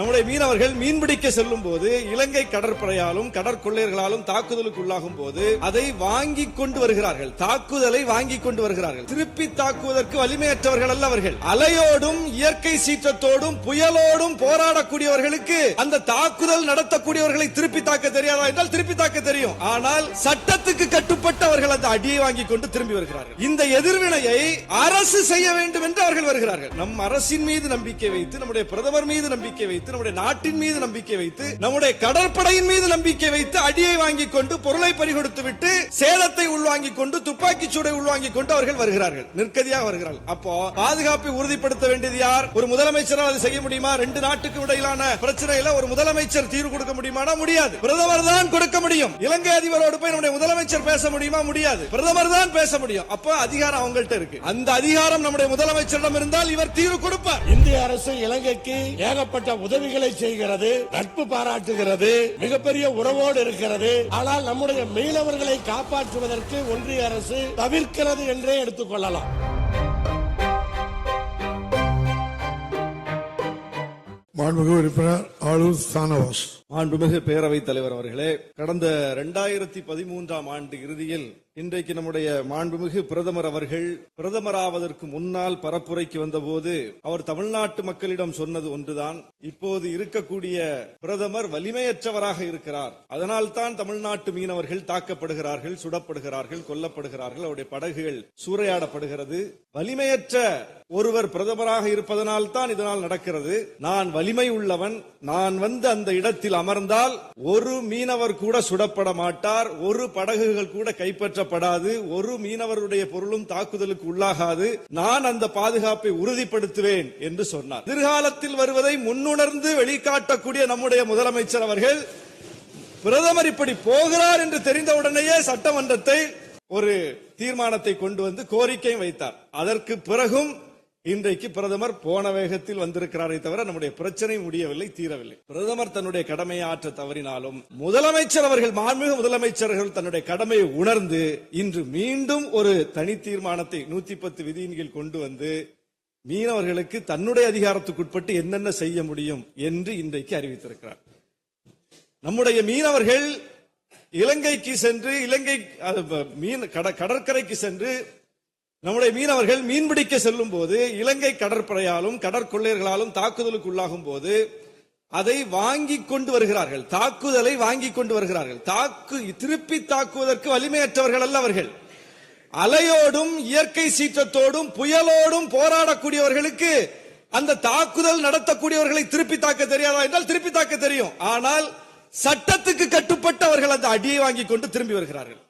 நம்முடைய மீனவர்கள் மீன்பிடிக்க செல்லும் போது இலங்கை கடற்படையாலும் கடற்கொள்ளையர்களாலும் தாக்குதலுக்கு உள்ளாகும் போது அதை வாங்கி கொண்டு வருகிறார்கள். தாக்குதலை வாங்கி கொண்டு வருகிறார்கள். திருப்பி தாக்குவதற்கு வலிமையற்றவர்கள் அல்ல அவர்கள். அலையோடும் இயற்கை சீற்றத்தோடும் புயலோடும் போராடக்கூடியவர்களுக்கு அந்த தாக்குதல் நடத்தக்கூடியவர்களை திருப்பி தாக்க தெரியாதா என்றால் திருப்பி தாக்க தெரியும். ஆனால் சட்டத்துக்கு கட்டுப்பட்டு அவர்கள் அந்த அடியை வாங்கி கொண்டு திரும்பி வருகிறார்கள். இந்த எதிர்வினையை அரசு செய்ய வேண்டும் என்று அவர்கள் வருகிறார்கள். நம் அரசின் மீது நம்பிக்கை வைத்து நம்முடைய பிரதமர் மீது நம்பிக்கை வைத்து நம்முடைய நாட்டின் மீது நம்பிக்கை வைத்து நம்முடைய கடற்படையின் மீது நம்பிக்கை வைத்து அடியை வாங்கிக் கொண்டு பொருளை பறிகொடுத்து விட்டு சேதத்தை உள்வாங்கிக் கொண்டு துப்பாக்கி சூடை உள்வாங்கிக் கொண்டு அவர்கள் வருகிறார்கள். நிற்கதியாக வருகிறார்கள். அப்போ பாதுகாப்பை உறுதிப்படுத்த வேண்டியது யார்? ஒரு முதலமைச்சரால் அது செய்ய முடியுமா? ரெண்டு நாட்டுக்கு இடையிலான பிரச்சனையில ஒரு முதலமைச்சர் தீர்வு கொடுக்க முடியுமானா? முடியாது. பிரதமர் தான் கொடுக்க முடியும். இலங்கை அதிபரோடு போய் நம்முடைய முதலமைச்சர் பேச முடியுமா? முடியாது. பிரதமர் தான் பேச முடியும். அப்ப அதிகாரம் அவங்கள்ட்ட இருக்கு. அந்த அதிகாரம் நம்முடைய முதலமைச்சரிடம் இருந்தால் இவர் தீர்வு கொடுப்பார். இந்திய அரசு இலங்கைக்கு ஏகப்பட்ட உதவிகளை செய்கிறது நட்பு பாராட்டுகிறது மிகப்பெரிய உறவோடு இருக்கிறது. ஆனால் நம்முடைய மீனவர்களை காப்பாற்றுவதற்கு ஒன்றிய அரசு தவிர்க்கிறது என்றே எடுத்துக்கொள்ளலாம் மாண்புமிகு உறுப்பினர் ஆளூர் சானவாஸ். மாண்புமிகு பேரவைத் தலைவர் அவர்களே கடந்த இரண்டாயிரத்தி பதிமூன்றாம் ஆண்டு இறுதியில் இன்றைக்கு நம்முடைய மாண்புமிகு பிரதமர் அவர்கள் பிரதமராவதற்கு முன்னால் பரப்புரைக்கு வந்தபோது அவர் தமிழ்நாட்டு மக்களிடம் சொன்னது ஒன்றுதான். இப்போது இருக்கக்கூடிய பிரதமர் வலிமையற்றவராக இருக்கிறார். அதனால் தான் தமிழ்நாட்டு மீனவர்கள் தாக்கப்படுகிறார்கள் சுடப்படுகிறார்கள் கொல்லப்படுகிறார்கள். அவருடைய படகுகள் சூறையாடப்படுகிறது. வலிமையற்ற ஒருவர் பிரதமராக இருப்பதனால் தான் இதனால் நடக்கிறது. நான் வலிமை உள்ளவன் நான் வந்து அந்த இடத்தில் அமர்ந்தால் ஒரு மீனவர் கூட சுடப்பட மாட்டார் ஒரு படகுகள் கூட கைப்பற்ற கைப்பற்றப்படாது ஒரு மீனவருடைய பொருளும் தாக்குதலுக்கு உள்ளாகாது நான் அந்த பாதுகாப்பை உறுதிப்படுத்துவேன் என்று சொன்னார். எதிர்காலத்தில் வருவதை முன்னுணர்ந்து வெளிக்காட்டக்கூடிய நம்முடைய முதலமைச்சர் அவர்கள் பிரதமர் இப்படி போகிறார் என்று தெரிந்தவுடனேயே சட்டமன்றத்தை ஒரு தீர்மானத்தை கொண்டு வந்து கோரிக்கையும் வைத்தார். அதற்கு பிறகும் இன்றைக்கு பிரதமர் போன வேகத்தில் வந்திருக்கிறாரே தவிர நம்முடைய பிரச்சனை முடியவில்லை தீரவில்லை. பிரதமர் தன்னுடைய கடமையை ஆற்ற தவறினாலும் முதலமைச்சர் அவர்கள் மாண்புமிகு முதலமைச்சர்கள் தன்னுடைய கடமையை உணர்ந்து இன்று மீண்டும் ஒரு தனி தீர்மானத்தை நூத்தி பத்து விதியின் கீழ் கொண்டு வந்து மீனவர்களுக்கு தன்னுடைய அதிகாரத்துக்குட்பட்டு என்னென்ன செய்ய முடியும் என்று இன்றைக்கு அறிவித்திருக்கிறார். நம்முடைய மீனவர்கள் இலங்கைக்கு சென்று இலங்கை மீன் கட- கடற்கரைக்கு சென்று நம்முடைய மீனவர்கள் மீன்பிடிக்க செல்லும் போது இலங்கை கடற்படையாலும் கடற்கொள்ளையர்களாலும் தாக்குதலுக்கு உள்ளாகும் போது அதை வாங்கி கொண்டு வருகிறார்கள். தாக்குதலை வாங்கி கொண்டு வருகிறார்கள். தாக்கு திருப்பி தாக்குவதற்கு வலிமையற்றவர்கள் அல்ல அவர்கள். அலையோடும் இயற்கை சீற்றத்தோடும் புயலோடும் போராடக்கூடியவர்களுக்கு அந்த தாக்குதல் நடத்தக்கூடியவர்களை திருப்பி தாக்க தெரியாதா என்றால் திருப்பி தாக்க தெரியும். ஆனால் சட்டத்துக்கு கட்டுப்பட்டு அவர்கள் அந்த அடியை வாங்கி கொண்டு திரும்பி வருகிறார்கள்.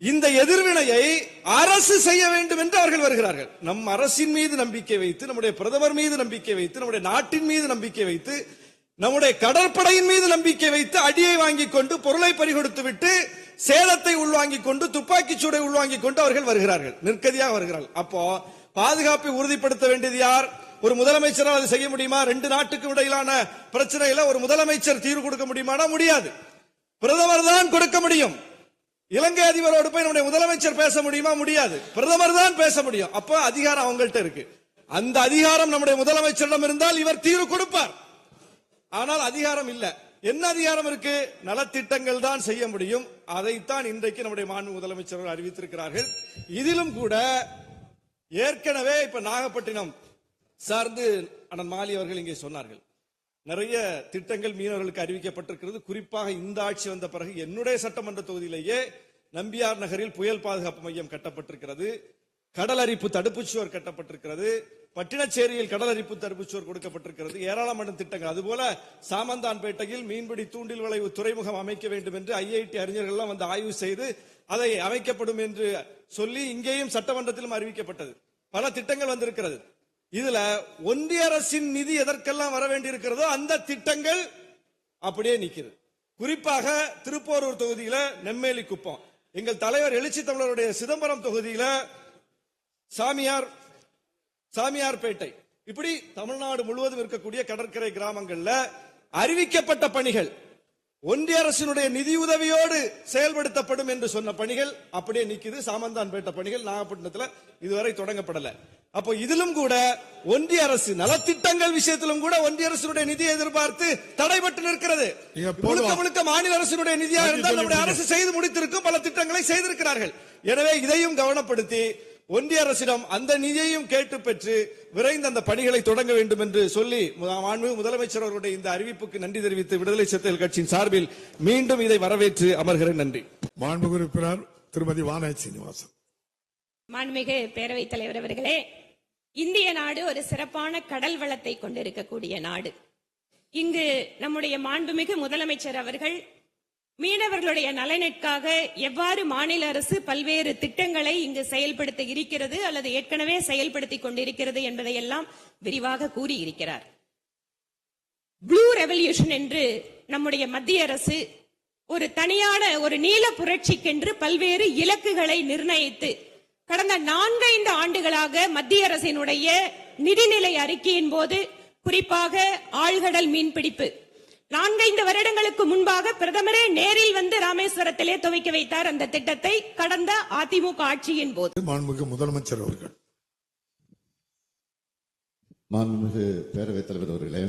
இந்த எதிர்வினையை அரசு செய்ய வேண்டும் என்று அவர்கள் வருகிறார்கள். நம் அரசின் மீது நம்பிக்கை வைத்து நம்முடைய பிரதமர் மீது நம்பிக்கை வைத்து நம்முடைய நாட்டின் மீது நம்பிக்கை வைத்து நம்முடைய கடற்படையின் மீது நம்பிக்கை வைத்து அடியை வாங்கிக் கொண்டு பொருளை பறிகொடுத்து விட்டு சேதத்தை உள்வாங்கிக் கொண்டு துப்பாக்கி சூடை உள்வாங்கிக் கொண்டு அவர்கள் வருகிறார்கள். நிற்கதியாக வருகிறார்கள். அப்போ பாதுகாப்பை உறுதிப்படுத்த வேண்டியது யார்? ஒரு முதலமைச்சரால் அது செய்ய முடியுமா? ரெண்டு நாட்டுக்கும் இடையிலான பிரச்சனையில ஒரு முதலமைச்சர் தீர்வு கொடுக்க முடியுமானா? முடியாது. பிரதமர் தான் கொடுக்க முடியும். இலங்கை அதிபரோடு போய் நம்முடைய முதலமைச்சர் பேச முடியுமா? முடியாது. பிரதமர் தான் பேச முடியும். அப்ப அதிகாரம் அவங்கள்ட்ட இருக்கு. அந்த அதிகாரம் நம்முடைய முதலமைச்சரிடம் இருந்தால் இவர் தீர்வு கொடுப்பார். ஆனால் அதிகாரம் இல்ல. என்ன அதிகாரம் இருக்கு? நலத்திட்டங்கள் தான் செய்ய முடியும். அதைத்தான் இன்றைக்கு நம்முடைய மாண்பு முதலமைச்சர்கள் அறிவித்திருக்கிறார்கள். இதிலும் கூட ஏற்கனவே இப்ப நாகப்பட்டினம் சார்ந்து அண்ணன் மாலி அவர்கள் இங்கே சொன்னார்கள். நிறைய திட்டங்கள் மீனவர்களுக்கு அறிவிக்கப்பட்டிருக்கிறது. குறிப்பாக இந்த ஆட்சி வந்த பிறகு என்னுடைய சட்டமன்ற தொகுதியிலேயே நம்பியார் நகரில் புயல் பாதுகாப்பு மையம் கட்டப்பட்டிருக்கிறது. கடல் அரிப்பு தடுப்புச் சுவர் கட்டப்பட்டிருக்கிறது. பட்டினச்சேரியில் கடல் அரிப்பு தடுப்புச் சுவர் கொடுக்கப்பட்டிருக்கிறது. ஏராளமான திட்டங்கள். அதுபோல சாமந்தான்பேட்டையில் மீன்பிடி தூண்டில் வளைவு துறைமுகம் அமைக்க வேண்டும் என்று ஐஐடி அறிஞர்கள்லாம் வந்து ஆய்வு செய்து அதை அமைக்கப்படும் என்று சொல்லி இங்கேயும் சட்டமன்றத்திலும் அறிவிக்கப்பட்டது. பல திட்டங்கள் வந்திருக்கிறது. இதுல ஒன்றிய அரசின் நிதி எதற்கெல்லாம் வர வேண்டியிருக்கிறதோ அந்த திட்டங்கள் அப்படியே நிக்குது. குறிப்பாக திருப்போரூர் தொகுதியில நெம்மேலி குப்பம். எங்கள் தலைவர் எழுச்சி தமிழருடைய சிதம்பரம் தொகுதியில சாமியார் சாமியார்பேட்டை இப்படி தமிழ்நாடு முழுவதும் இருக்கக்கூடிய கடற்கரை கிராமங்கள்ல அறிவிக்கப்பட்ட பணிகள் ஒன்றிய அரசினுடைய நிதியுதவியோடு செயல்படுத்தப்படும் என்று சொன்ன பணிகள் அப்படியே நிக்குது. சாமந்தான்பேட்டை பணிகள் நாகப்பட்டினத்துல இதுவரை தொடங்கப்படல. அப்போ இதிலும் கூட ஒன்றிய அரசு நலத்திட்டங்கள் விஷயத்திலும் கூட ஒன்றிய அரசுடைய நிதியை எதிர்பார்த்து தடைபட்டு நிற்கிறது. முழுக்க முழுக்க மாநில அரசினுடைய நிதியாக இருந்தால் நம்முடைய. அரசு செய்து முடித்திருக்கும் பல திட்டங்களை செய்திருக்கிறார்கள். எனவே இதையும் கவனப்படுத்தி ஒன்றிய அரசிடம் அந்த நிதியையும் கேட்டு பெற்று விரைந்து அந்த பணிகளை தொடங்க வேண்டும் என்று சொல்லி மு- மாண்புமிகு முதலமைச்சர் அவருடைய இந்த அறிவிப்புக்கு நன்றி தெரிவித்து விடுதலை சிறுத்தைகள் கட்சியின் சார்பில் மீண்டும் இதை வரவேற்று அமர்கிறேன். நன்றி. மாண்புமிகு உறுப்பினர் திருமதி வானதி சீனிவாசன். மாண்புமிகு பேரவைத் தலைவர் அவர்களே இந்திய நாடு ஒரு சிறப்பான கடல் வளத்தை கொண்டிருக்கக்கூடிய நாடு. இங்கு நம்முடைய மாண்புமிகு முதலமைச்சர் அவர்கள் மீனவர்களுடைய நலனிற்காக எவ்வாறு மாநில அரசு பல்வேறு திட்டங்களை இங்கு செயல்படுத்த இருக்கிறது அல்லது ஏற்கனவே செயல்படுத்தி கொண்டிருக்கிறது என்பதையெல்லாம் விரிவாக கூறியிருக்கிறார். ப்ளூ ரெவல்யூஷன் என்று நம்முடைய மத்திய அரசு ஒரு தனியான ஒரு நீல புரட்சிக்கென்று பல்வேறு இலக்குகளை நிர்ணயித்து கடந்த நான்கைந்து ஆண்டுகளாக மத்திய அரசினுடைய நிதிநிலை அறிக்கையின் போது குறிப்பாக ஆழ்கடல் மீன்பிடிப்பு நான்கைந்து வருடங்களுக்கு முன்பாக பிரதமரே நேரில் வந்து ராமேஸ்வரத்திலே துவக்கி வைத்தார் அந்த திட்டத்தை கடந்த அதிமுக ஆட்சியின் போது. மாண்புமிகு முதலமைச்சர் அவர்கள். மாண்புமிகு பேரவைத் தலைவர் அவர்களே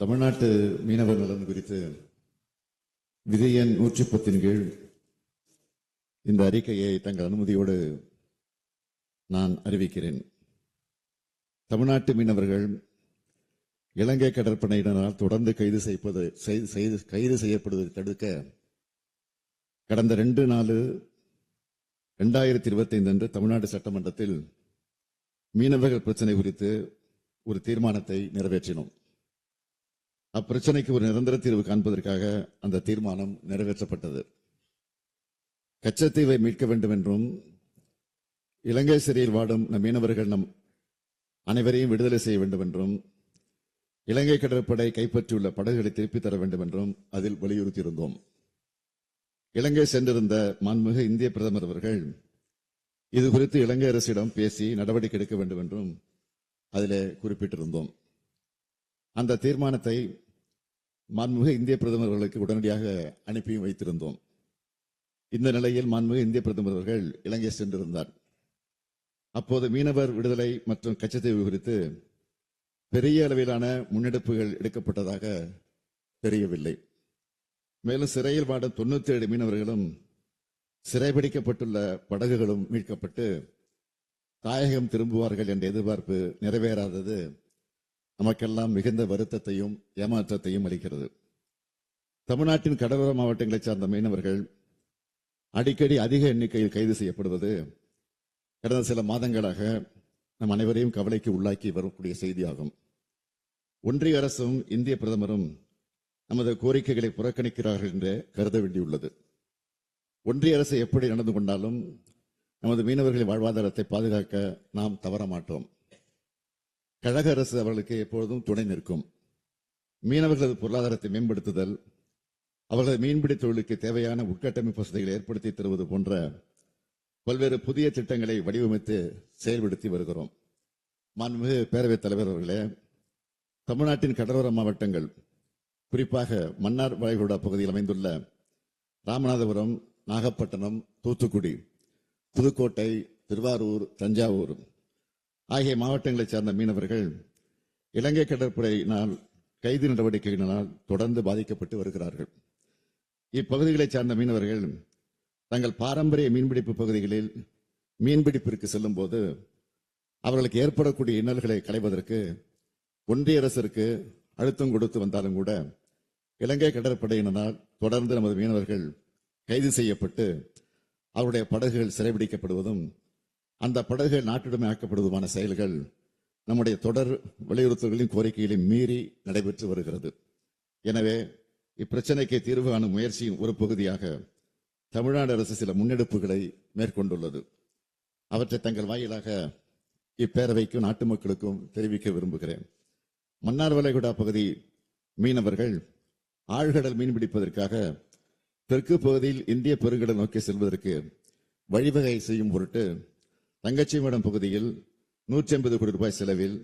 தமிழ்நாட்டு மீனவர் நலன் குறித்து விதி எண் நூற்றி பத்தின் கீழ் இந்த அறிக்கையை தங்கள் அனுமதியோடு நான் அறிவிக்கிறேன். தமிழ்நாட்டு மீனவர்கள் இலங்கை கடற்படையினரால் தொடர்ந்து கைது செய்ப்பது செய்து- கைது செய்யப்படுவதை தடுக்க கடந்த ரெண்டு நாலு ரெண்டாயிரத்தி இருபத்தி ஐந்து அன்று தமிழ்நாடு சட்டமன்றத்தில் மீனவர்கள் பிரச்சனை குறித்து ஒரு தீர்மானத்தை நிறைவேற்றினோம். அப்பிரச்சனைக்கு ஒரு நிரந்தர தீர்வு காண்பதற்காக அந்த தீர்மானம் நிறைவேற்றப்பட்டது. கச்சத்தீவை மீட்க வேண்டும் என்றும் இலங்கை சிறையில் வாடும் நம் மீனவர்கள் நம் அனைவரையும் விடுதலை செய்ய வேண்டும் என்றும் இலங்கை கடற்படை கைப்பற்றியுள்ள படகுகளை திருப்பித் தர வேண்டும் என்றும் அதில் வலியுறுத்தியிருந்தோம். இலங்கை சென்றிருந்த மாண்புமிகு இந்திய பிரதமர் அவர்கள் இது குறித்து இலங்கை அரசிடம் பேசி நடவடிக்கை எடுக்க வேண்டும் என்றும் அதிலே குறிப்பிட்டிருந்தோம். அந்த தீர்மானத்தை மாண்புமிகு இந்திய பிரதமர் உடனடியாக அனுப்பியும் வைத்திருந்தோம். இந்த நிலையில் மாண்புமிகு இந்திய பிரதமர் அவர்கள் இலங்கை சென்றிருந்தார். அப்போது மீனவர் விடுதலை மற்றும் கச்சத்தீவு குறித்து பெரிய அளவிலான முன்னெடுப்புகள் எடுக்கப்பட்டதாக தெரியவில்லை. மேலும் சிறையில் வாடும் தொண்ணூத்தி ஏழு மீனவர்களும் சிறைபிடிக்கப்பட்டுள்ள படகுகளும் மீட்கப்பட்டு தாயகம் திரும்புவார்கள் என்ற எதிர்பார்ப்பு நிறைவேறாதது நமக்கெல்லாம் மிகுந்த வருத்தத்தையும் ஏமாற்றத்தையும் அளிக்கிறது. தமிழ்நாட்டின் கடலோர மாவட்டங்களைச் சார்ந்த மீனவர்கள் அடிக்கடி அதிக எண்ணிக்கையில் கைது செய்யப்படுவது கடந்த சில மாதங்களாக நம் அனைவரையும் கவலைக்கு உள்ளாக்கி வரக்கூடிய செய்தியாகும். ஒன்றிய அரசும் இந்திய பிரதமரும் நமது கோரிக்கைகளை புறக்கணிக்கிறார்கள் என்று கருத வேண்டியுள்ளது. ஒன்றிய அரசு எப்படி நடந்து கொண்டாலும் நமது மீனவர்களின் வாழ்வாதாரத்தை பாதுகாக்க நாம் தவற மாட்டோம் கழக அரசு அவர்களுக்கு எப்பொழுதும் துணை நிற்கும். மீனவர்களது பொருளாதாரத்தை மேம்படுத்துதல் அவர்களது மீன்பிடி தொழிலுக்கு தேவையான உட்கட்டமைப்பு வசதிகளை ஏற்படுத்தி தருவது போன்ற பல்வேறு புதிய திட்டங்களை வடிவமைத்து செயல்படுத்தி வருகிறோம். மாண்புமிகு பேரவைத் தலைவர் அவர்களே தமிழ்நாட்டின் கடலோர மாவட்டங்கள் குறிப்பாக மன்னார் வளைகுடா பகுதியில் அமைந்துள்ள ராமநாதபுரம் நாகப்பட்டினம் தூத்துக்குடி புதுக்கோட்டை திருவாரூர் தஞ்சாவூர் ஆகிய மாவட்டங்களைச் சார்ந்த மீனவர்கள் இலங்கை கடற்படையினால் கைது நடவடிக்கைகளினால் தொடர்ந்து பாதிக்கப்பட்டு வருகிறார்கள். இப்பகுதிகளைச் சார்ந்த மீனவர்கள் தங்கள் பாரம்பரிய மீன்பிடிப்பு பகுதிகளில் மீன்பிடிப்பிற்கு செல்லும் போது அவர்களுக்கு ஏற்படக்கூடிய இன்னல்களை களைவதற்கு ஒன்றிய அரசிற்கு அழுத்தம் கொடுத்து வந்தாலும் கூட இலங்கை கடற்படையினரால் தொடர்ந்து நமது மீனவர்கள் கைது செய்யப்பட்டு அவருடைய படகுகள் சிறைபிடிக்கப்படுவதும் அந்த படகுகள் நாட்டுடைமை ஆக்கப்படுவதுமான செயல்கள் நம்முடைய தொடர் வலியுறுத்தல்களின் கோரிக்கைகளை மீறி நடைபெற்று வருகிறது. எனவே இப்பிரச்சனைக்கு தீர்வு காணும் முயற்சியின் ஒரு பகுதியாக தமிழ்நாடு அரசு சில முன்னெடுப்புகளை மேற்கொண்டுள்ளது. அவற்றை தங்கள் வாயிலாக இப்பேரவைக்கும் நாட்டு மக்களுக்கும் தெரிவிக்க விரும்புகிறேன். மன்னார் வளைகுடா பகுதி மீனவர்கள் ஆழ்கடல் மீன்பிடிப்பதற்காக தெற்கு பகுதியில் இந்திய பெருங்கடல் நோக்கி செல்வதற்கு வழிவகை செய்யும் பொருட்டு தங்கச்சிமடம் பகுதியில் நூற்றி ஐம்பது கோடி ரூபாய் செலவில்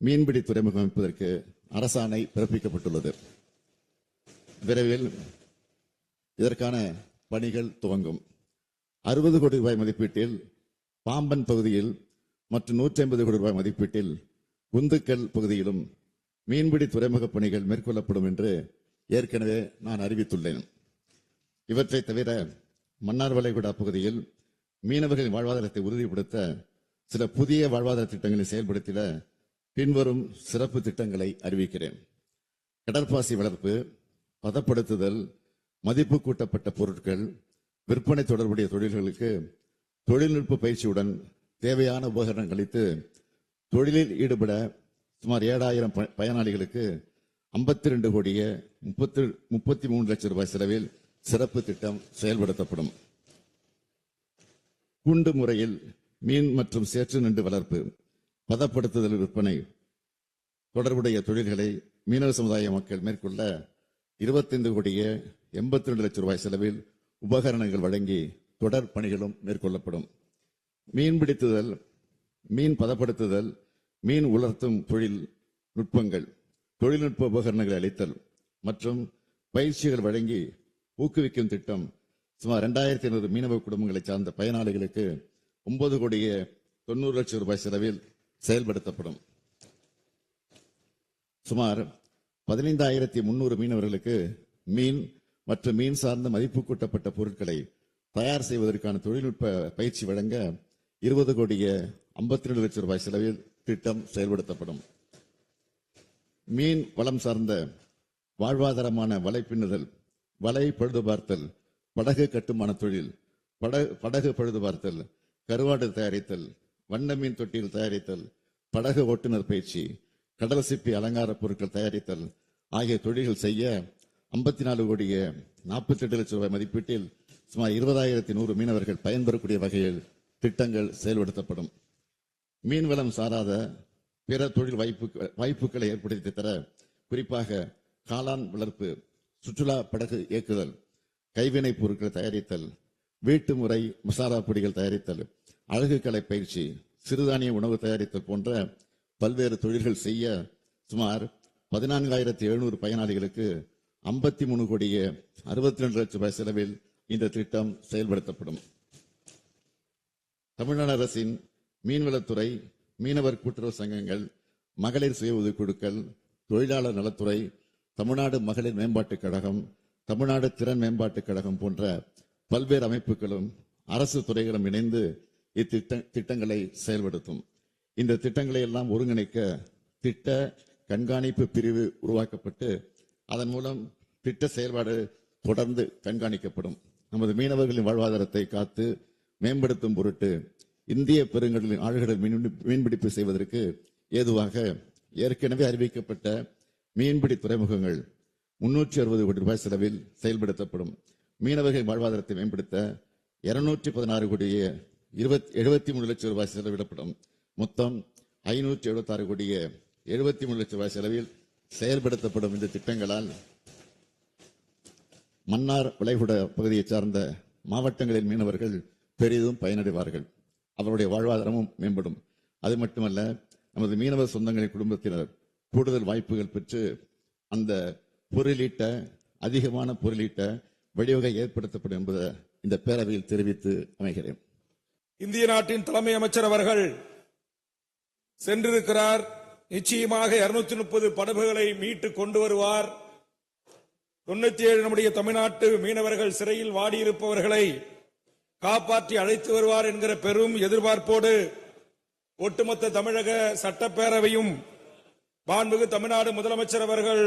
மீன்பிடி துறைமுகம் அமைப்பதற்கு அரசாணை பிறப்பிக்கப்பட்டுள்ளது. விரைவில் இதற்கான பணிகள் துவங்கும். அறுபது கோடி ரூபாய் மதிப்பீட்டில் பாம்பன் பகுதியில் மற்றும் நூற்றி ஐம்பது கோடி ரூபாய் மதிப்பீட்டில் குந்துக்கல் பகுதியிலும் மீன்பிடி துறைமுக பணிகள் மேற்கொள்ளப்படும் என்று ஏற்கனவே நான் அறிவித்துள்ளேன். இவற்றை தவிர மன்னார் வளைகுடா பகுதியில் மீனவர்களின் வாழ்வாதாரத்தை உறுதிப்படுத்த சில புதிய வாழ்வாதார திட்டங்களை செயல்படுத்திட பின்வரும் சிறப்பு திட்டங்களை அறிவிக்கிறேன். கடற்பாசி வளர்ப்பு பதப்படுத்துதல் மதிப்பு கூட்டப்பட்ட பொருட்கள் விற்பனை தொடர்புடைய தொழில்களுக்கு தொழில்நுட்ப பயிற்சியுடன் தேவையான உபகரணம் அளித்து தொழிலில் ஈடுபட சுமார் ஏழாயிரம் ப- பயனாளிகளுக்கு ஐம்பத்தி ரெண்டு கோடியே முப்பத்தி முப்பத்தி மூணு லட்சம் ரூபாய் செலவில் சிறப்பு திட்டம் செயல்படுத்தப்படும். கூண்டு முறையில் மீன் மற்றும் சேற்று நண்டு வளர்ப்பு பதப்படுத்துதல் விற்பனை தொடர்புடைய தொழில்களை மீனவ சமுதாய மக்கள் மேற்கொள்ள 25 கோடியே எண்பத்தி ரெண்டு லட்சம் ரூபாய் செலவில் உபகரணங்கள் வழங்கி தொடர் பணிகளும் மேற்கொள்ளப்படும். மீன்பிடித்துதல் மீன் பதப்படுத்துதல் மீன் உலர்த்தும் தொழில் நுட்பங்கள் தொழில்நுட்ப உபகரணங்களை அளித்தல் மற்றும் பயிற்சிகள் வழங்கி ஊக்குவிக்கும் திட்டம் சுமார் இரண்டாயிரத்தி ஐநூறு மீனவ குடும்பங்களை சார்ந்த பயனாளிகளுக்கு ஒன்பது கோடியே தொண்ணூறு லட்சம் ரூபாய் செலவில் செயல்படுத்தப்படும். சுமார் பதினைந்தாயிரத்தி முன்னூறு மீனவர்களுக்கு மீன் மற்றும் மீன் சார்ந்த மதிப்பு கூட்டப்பட்ட பொருட்களை தயார் செய்வதற்கான தொழில்நுட்ப பயிற்சி வழங்க இருபது கோடிய ஐம்பத்தி ரெண்டு லட்சம் ரூபாய் செலவில் திட்டம் செயல்படுத்தப்படும். மீன் வளம் சார்ந்த வாழ்வாதாரமான வலை பின்னுதல் வலை பழுது பார்த்தல் படகு கட்டுமான தொழில் படகு படகு பழுது பார்த்தல் கருவாடு தயாரித்தல் வண்ண மீன் தொட்டியில் தயாரித்தல் படகு ஓட்டுநர் பயிற்சி கடல் சிப்பி அலங்கார பொருட்கள் தயாரித்தல் ஆகிய தொழில்கள் செய்ய ஐம்பத்தி நாலு கோடியே நாற்பத்தி எட்டு லட்சம் ரூபாய் மதிப்பீட்டில் சுமார் இருபதாயிரத்தி நூறு மீனவர்கள் பயன்பெறக்கூடிய வகையில் திட்டங்கள் செயல்படுத்தப்படும். மீன்வளம் சாராத பிற தொழில் வாய்ப்பு வாய்ப்புகளை ஏற்படுத்தி தர குறிப்பாக காளான் வளர்ப்பு சுற்றுலா படகு இயக்குதல் கைவினை பொருட்கள் தயாரித்தல் வீட்டு முறை மசாலா பொடிகள் தயாரித்தல் அழகு கலை பயிற்சி சிறுதானிய உணவு தயாரித்தல் போன்ற பல்வேறு தொழில்கள் செய்ய சுமார் பதினான்காயிரத்தி எழுநூறு பயனாளிகளுக்கு ஐம்பத்தி மூணு கோடியே அறுபத்தி ரெண்டு லட்சம் ரூபாய் செலவில் இந்த திட்டம் செயல்படுத்தப்படும். தமிழ்நாடு அரசின் மீன்வளத்துறை மீனவர் கூட்டுறவு சங்கங்கள் மகளிர் சுய உதவிக்குழுக்கள் தொழிலாளர் நலத்துறை தமிழ்நாடு மகளிர் மேம்பாட்டுக் கழகம் தமிழ்நாடு திறன் மேம்பாட்டுக் கழகம் போன்ற பல்வேறு அமைப்புகளும் அரசு துறைகளும் இணைந்து இத்திட்ட திட்டங்களை செயல்படுத்தும். இந்த திட்டங்களை எல்லாம் ஒருங்கிணைக்க திட்ட கண்காணிப்பு பிரிவு உருவாக்கப்பட்டு அதன் மூலம் திட்ட செயல்பாடு தொடர்ந்து கண்காணிக்கப்படும். நமது மீனவர்களின் வாழ்வாதாரத்தை காத்து மேம்படுத்தும் பொருட்டு இந்திய பெருங்கடலின் ஆழ்கடல் மீன்பிடிப்பு செய்வதற்கு ஏதுவாக ஏற்கனவே அறிவிக்கப்பட்ட மீன்பிடி துறைமுகங்கள் முன்னூற்றி அறுபது கோடி ரூபாய் செலவில் செயல்படுத்தப்படும். மீனவர்களின் வாழ்வாதாரத்தை மேம்படுத்த இருநூற்றி பதினாறு கோடியே இருபத்தி எழுபத்தி மூணு லட்சம் ரூபாய் செலவிடப்படும். மொத்தம் ஐநூற்றி எழுபத்தி ஆறு கோடியே எழுபத்தி மூணு லட்சம் ரூபாய் செலவில் செயல்படுத்தப்படும் இந்த திட்டங்களால் மன்னார் விளைகுட பகுதியைச் சார்ந்த மாவட்டங்களின் மீனவர்கள் பெரிதும் பயனடைவார்கள். அவருடைய வாழ்வாதாரமும் மேம்படும். அது மட்டுமல்ல நமது மீனவர் சொந்தங்களின் குடும்பத்தினர் கூடுதல் வாய்ப்புகள் பெற்று அந்த பொருளீட்ட அதிகமான பொருளீட்ட வழிவகை ஏற்படுத்தப்படும் என்பதை இந்த பேரவையில் தெரிவித்து அமைகிறேன். இந்திய நாட்டின் தலைமை அமைச்சர் அவர்கள் சென்றிருக்கிறார். நிச்சயமாக 230 முப்பது படகுகளை மீட்டு கொண்டு வருவார். தொண்ணூத்தி ஏழு நம்முடைய தமிழ்நாட்டு மீனவர்கள் சிறையில் வாடியிருப்பவர்களை காப்பாற்றி அழைத்து வருவார் என்கிற பெரும் எதிர்பார்ப்போடு ஒட்டுமொத்த தமிழக சட்டப்பேரவையும் மாண்புமிகு தமிழ்நாடு முதலமைச்சர் அவர்கள்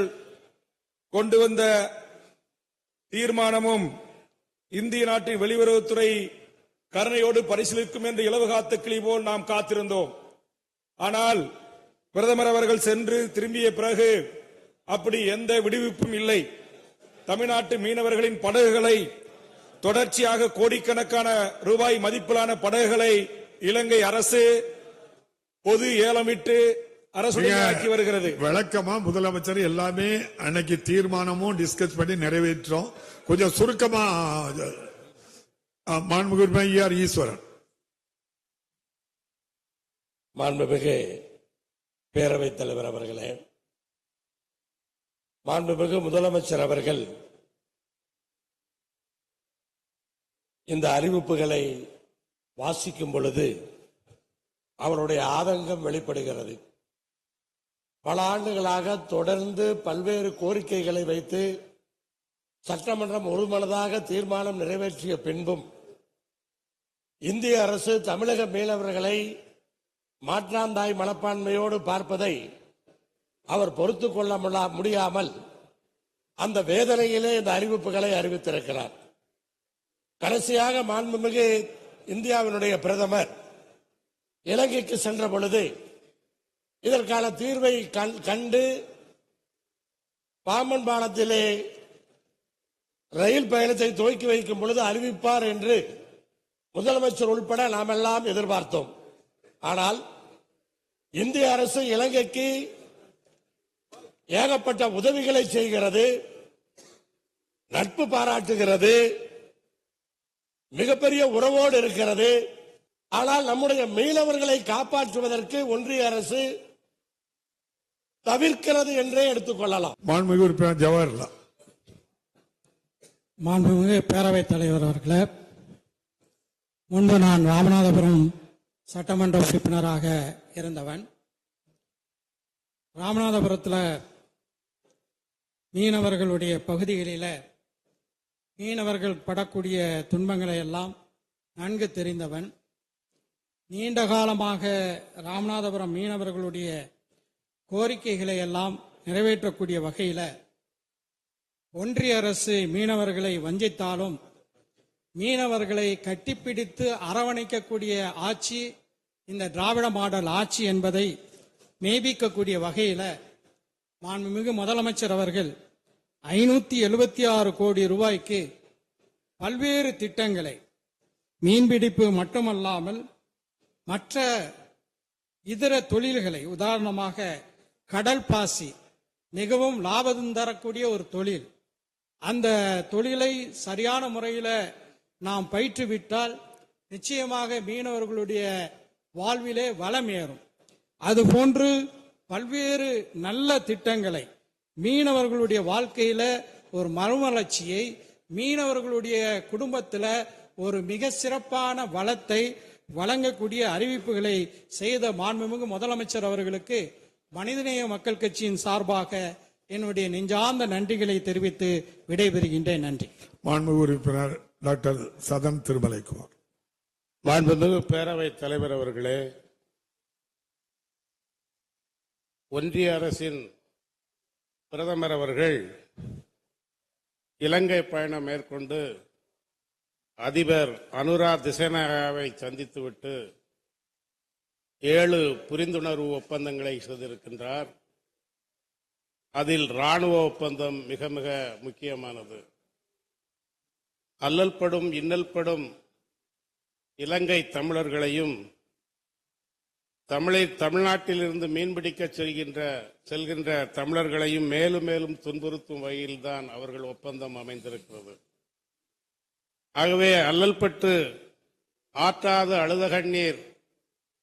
கொண்டு வந்த தீர்மானமும் இந்திய நாட்டின் வெளியுறவுத்துறை கருணையோடு பரிசீலிக்கும் என்று இலவு காத்து கிளி போல் நாம் காத்திருந்தோம். ஆனால் பிரதமர் அவர்கள் சென்று திரும்பிய பிறகு அப்படி எந்த விடுவிப்பும் இல்லை. தமிழ்நாட்டு மீனவர்களின் படகுகளை தொடர்ச்சியாக கோடிக்கணக்கான ரூபாய் மதிப்பிலான படகுகளை இலங்கை அரசு பொது ஏலமிட்டு அரசுடைமையாக்கி வருகிறது. விளக்கமா முதலமைச்சர் எல்லாமே அன்னைக்கு தீர்மானமும் டிஸ்கஸ் பண்ணி நிறைவேற்றோம். கொஞ்சம் சுருக்கமா மாண்புமிகு ஐயார் ஈஸ்வரன். மாண்புமிகு பேரவைத் தலைவர் அவர்களே மாண்புமிகு முதலமைச்சர் அவர்கள் இந்த அறிவிப்புகளை வாசிக்கும் பொழுது அவருடைய ஆதங்கம் வெளிப்படுகிறது. பல ஆண்டுகளாக தொடர்ந்து பல்வேறு கோரிக்கைகளை வைத்து சட்டமன்றம் ஒருமனதாக தீர்மானம் நிறைவேற்றிய பின்பும் இந்திய அரசு தமிழக மீனவர்களை மாற்றாந்தாய் மனப்பான்மையோடு பார்ப்பதை அவர் பொறுத்து கொள்ள முடியாமல் அந்த வேதனையிலே இந்த அறிவிப்புகளை அறிவித்திருக்கிறார். கடைசியாக மாண்புமிகு இந்தியாவினுடைய பிரதமர் இலங்கைக்கு சென்ற பொழுது இதற்கான தீர்வை கண்- கண்டு பாம்பன் பாலத்திலே ரயில் பயணத்தை துவக்கி வைக்கும் பொழுது அறிவிப்பார் என்று முதலமைச்சர் உள்பட நாம் எல்லாம் எதிர்பார்த்தோம். ஆனால் இந்திய அரசு இலங்கைக்கு ஏகப்பட்ட உதவிகளை செய்கிறது நட்பு பாராட்டுகிறது மிகப்பெரிய உறவோடு இருக்கிறது. ஆனால் நம்முடைய மீனவர்களை காப்பாற்றுவதற்கு ஒன்றிய அரசு தவிர்க்கிறது என்றே எடுத்துக்கொள்ளலாம் மாண்புமிகு உறுப்பினர் ஜவஹர்லால். மாண்புமிகு பேரவைத் தலைவர் அவர்களே முன்பு நான் ராமநாதபுரம் சட்டமன்ற உறுப்பினராக இருந்தவன். ராமநாதபுரத்தில் மீனவர்களுடைய பகுதிகளில் மீனவர்கள் படக்கூடிய துன்பங்களை எல்லாம் நன்கு தெரிந்தவன். நீண்ட காலமாக ராமநாதபுரம் மீனவர்களுடைய கோரிக்கைகளை எல்லாம் நிறைவேற்றக்கூடிய வகையில் ஒன்றிய அரசு மீனவர்களை வஞ்சித்தாலும் மீனவர்களை கட்டிப்பிடித்து அரவணைக்கக்கூடிய ஆட்சி இந்த திராவிட மாடல் ஆட்சி என்பதை மேபிக்கக்கூடிய வகையில் மாண்புமிகு முதலமைச்சர் அவர்கள் ஐநூத்தி எழுபத்தி ஆறு கோடி ரூபாய்க்கு பல்வேறு திட்டங்களை மீன்பிடிப்பு மட்டுமல்லாமல் மற்ற இதர தொழில்களை உதாரணமாக கடல் பாசி மிகவும் லாபம் தரக்கூடிய ஒரு தொழில். அந்த தொழிலை சரியான முறையில் நாம் பயிற்றுவிட்டால் நிச்சயமாக மீனவர்களுடைய வாழ்விலே வளம் ஏறும். அதுபோன்று பல்வேறு நல்ல திட்டங்களை மீனவர்களுடைய வாழ்க்கையில ஒரு மறுமலர்ச்சியை மீனவர்களுடைய குடும்பத்தில் ஒரு மிக சிறப்பான வளத்தை வழங்கக்கூடிய அறிவிப்புகளை செய்த மாண்புமிகு முதலமைச்சர் அவர்களுக்கு மனிதநேய மக்கள் கட்சியின் சார்பாக என்னுடைய நெஞ்சார்ந்த நன்றிகளை தெரிவித்து விடைபெறுகின்றேன். நன்றி. மாண்பு உறுப்பினர் டாக்டர் சதம் திருமலைக்குமார். மாண்புமிகு பேரவைத் தலைவர் அவர்களே ஒன்றிய அரசின் பிரதமர் அவர்கள் இலங்கை பயணம் மேற்கொண்டு அதிபர் அனுரா திசைநாயகாவை சந்தித்துவிட்டு ஏழு புரிந்துணர்வு ஒப்பந்தங்களை செய்திருக்கின்றார். அதில் ராணுவ ஒப்பந்தம் மிக மிக முக்கியமானது. அல்லல்படும் இன்னல்படும் இலங்கை தமிழர்களையும் தமிழை தமிழ்நாட்டிலிருந்து மீன்பிடிக்க செல்கின்ற செல்கின்ற தமிழர்களையும் மேலும் மேலும் துன்புறுத்தும் வகையில்தான் அவர்கள் ஒப்பந்தம் அமைந்திருக்கிறது. ஆகவே அல்லல்பட்டு ஆற்றாத அழுத கண்ணீர்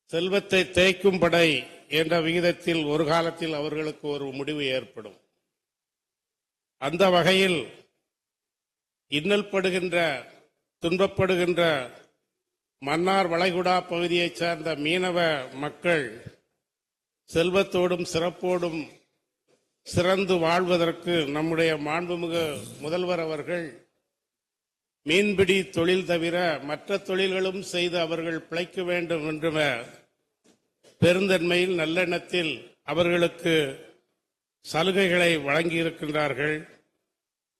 செல்வத்தை தேய்க்கும் படை என்ற விகிதத்தில் ஒரு காலத்தில் அவர்களுக்கு ஒரு முடிவு ஏற்படும். அந்த வகையில் இன்னல் படுகின்ற துன்பப்படுகின்ற மன்னார் வளைகுடா பகுதியைச் சார்ந்த மீனவ மக்கள் செல்வத்தோடும் சிறப்போடும் சிறந்து வாழ்வதற்கு நம்முடைய மாண்புமிகு முதல்வர் அவர்கள் மீன்பிடி தொழில் தவிர மற்ற தொழில்களும் செய்து அவர்கள் பிழைக்க வேண்டும் என்ற பெருந்தன்மையில் நல்லெண்ணத்தில் அவர்களுக்கு சலுகைகளை வழங்கியிருக்கின்றார்கள்.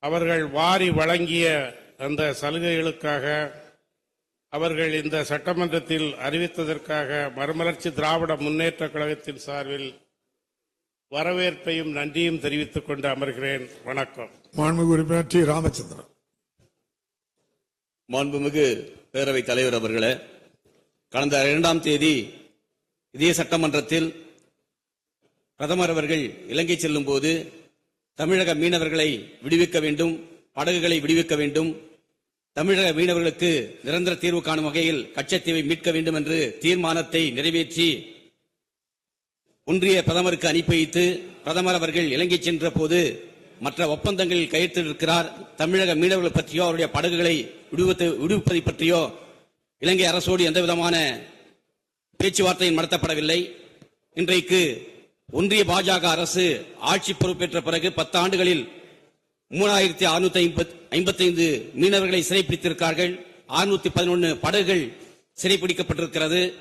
அவர்கள் வாரி வழங்கிய அந்த சலுகைகளுக்காக அவர்கள் இந்த சட்டமன்றத்தில் அறிவித்ததற்காக மறுமலர்ச்சி திராவிட முன்னேற்ற கழகத்தின் சார்பில் வரவேற்பையும் நன்றியும் தெரிவித்துக் கொண்டு அமர்கிறேன். வணக்கம். மாண்புமிகு உறுப்பினர் டி ராமச்சந்திரன். மாண்புமிகு பேரவைத் தலைவர் அவர்களே கடந்த இரண்டாம் தேதி இதே சட்டமன்றத்தில் பிரதமர் அவர்கள் இலங்கை செல்லும் போது தமிழக மீனவர்களை விடுவிக்க வேண்டும் படகுகளை விடுவிக்க வேண்டும் தமிழக மீனவர்களுக்கு நிரந்தர தீர்வு காணும் வகையில் கச்சத்தீவை மீட்க வேண்டும் என்று தீர்மானத்தை நிறைவேற்றி ஒன்றிய பிரதமருக்கு அனுப்பி வைத்து பிரதமர் அவர்கள் இலங்கை சென்ற போது மற்ற ஒப்பந்தங்களில் கையெழுத்திருக்கிறார் தமிழக மீனவர்கள் பற்றியோ அவருடைய படகுகளை விடுவித்து விடுவிப்பதை பற்றியோ இலங்கை அரசோடு எந்த விதமான பேச்சுவார்த்தையும் நடத்தப்படவில்லை. இன்றைக்கு ஒன்றிய பாஜக அரசு ஆட்சி பொறுப்பேற்ற பிறகு பத்து ஆண்டுகளில் மூணாயிரத்தி அறுநூத்தி ஐம்பத்தைந்து மீனவர்களை சிறைப்பிடித்திருக்கிறார்கள் அறுநூத்தி பதினொன்று படகுகள் சிறைப்பிடிக்கப்பட்டிருக்கிறது.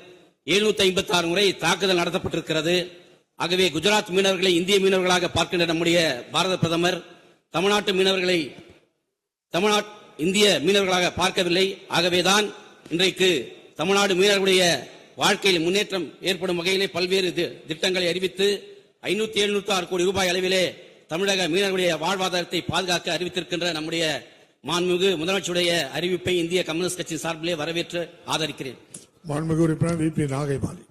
எழுநூத்தி ஐம்பத்தி ஆறு முறை தாக்குதல் நடத்தப்பட்டிருக்கிறது. ஆகவே குஜராத் மீனவர்களை இந்திய மீனவர்களாக பார்க்கின்ற நம்முடைய பாரத பிரதமர் தமிழ்நாட்டு மீனவர்களை தமிழ்நாட் இந்திய மீனவர்களாக பார்க்கவில்லை. ஆகவேதான் இன்றைக்கு தமிழ்நாடு மீனவர்களுடைய வாழ்க்கையில் முன்னேற்றம் ஏற்படும் வகையிலே பல்வேறு தி- திட்டங்களை அறிவித்து ஐநூத்தி எழுநூத்தி ஆறு கோடி ரூபாய் அளவிலே தமிழக மீனவர்களுடைய வாழ்வாதாரத்தை பாதுகாக்க அறிவித்திருக்கின்ற நம்முடைய மாண்புமிகு முதலமைச்சருடைய அறிவிப்பை இந்திய கம்யூனிஸ்ட் கட்சி சார்பிலே வரவேற்று ஆதரிக்கிறேன். மாண்புமிகு உறுப்பினர் வி பி நாகைமாலி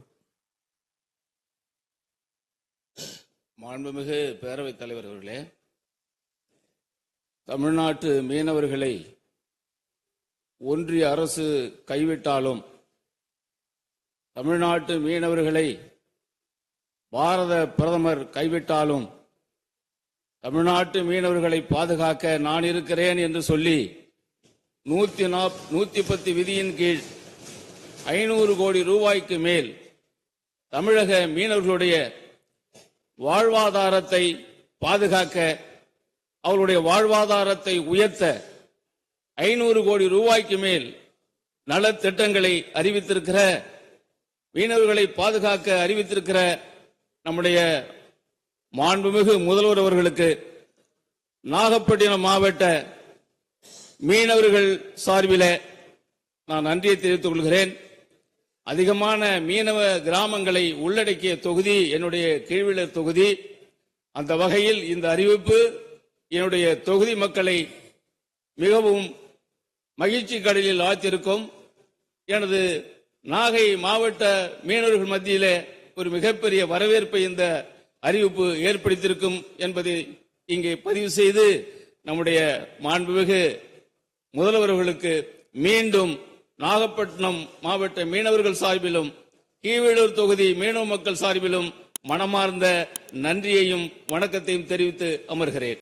மாண்புமிகு பேரவைத் தலைவர் அவர்களே தமிழ்நாட்டு மீனவர்களை ஒன்றிய அரசு கைவிட்டாலும் தமிழ்நாட்டு மீனவர்களை பாரத பிரதமர் கைவிட்டாலும் தமிழ்நாட்டு மீனவர்களை பாதுகாக்க நான் இருக்கிறேன் என்று சொல்லி நூத்தி நாப் நூத்தி பத்து விதியின் கீழ் ஐநூறு கோடி ரூபாய்க்கு மேல் தமிழக மீனவர்களுடைய வாழ்வாதாரத்தை பாதுகாக்க அவருடைய வாழ்வாதாரத்தை உயர்த்த ஐநூறு கோடி ரூபாய்க்கு மேல் நலத்திட்டங்களை அறிவித்திருக்கிற மீனவர்களை பாதுகாக்க அறிவித்திருக்கிற நம்முடைய மாண்புமிகு முதல்வர் அவர்களுக்கு நாகப்பட்டினம் மாவட்ட மீனவர்கள் சார்பில் நான் நன்றியை தெரிவித்துக் கொள்கிறேன். அதிகமான மீனவ கிராமங்களை உள்ளடக்கிய தொகுதி என்னுடைய கீழ்விளர் தொகுதி. அந்த வகையில் இந்த அறிவிப்பு என்னுடைய தொகுதி மக்களை மிகவும் மகிழ்ச்சி கடலில் ஆழ்த்திருக்கும் எனது நாகை மாவட்ட மீனவர்கள் மத்தியிலே ஒரு மிகப்பெரிய வரவேற்பை இந்த அறிவிப்பு ஏற்படுத்தியிருக்கும் என்பதை இங்கே பதிவு செய்து நம்முடைய மாண்புமிகு முதல்வர்களுக்கு மீண்டும் நாகப்பட்டினம் மாவட்ட மீனவர்கள் சார்பிலும் கீழூர் தொகுதி மீனவ மக்கள் சார்பிலும் மனமார்ந்த நன்றியையும் வணக்கத்தையும் தெரிவித்து அமர்கிறேன்.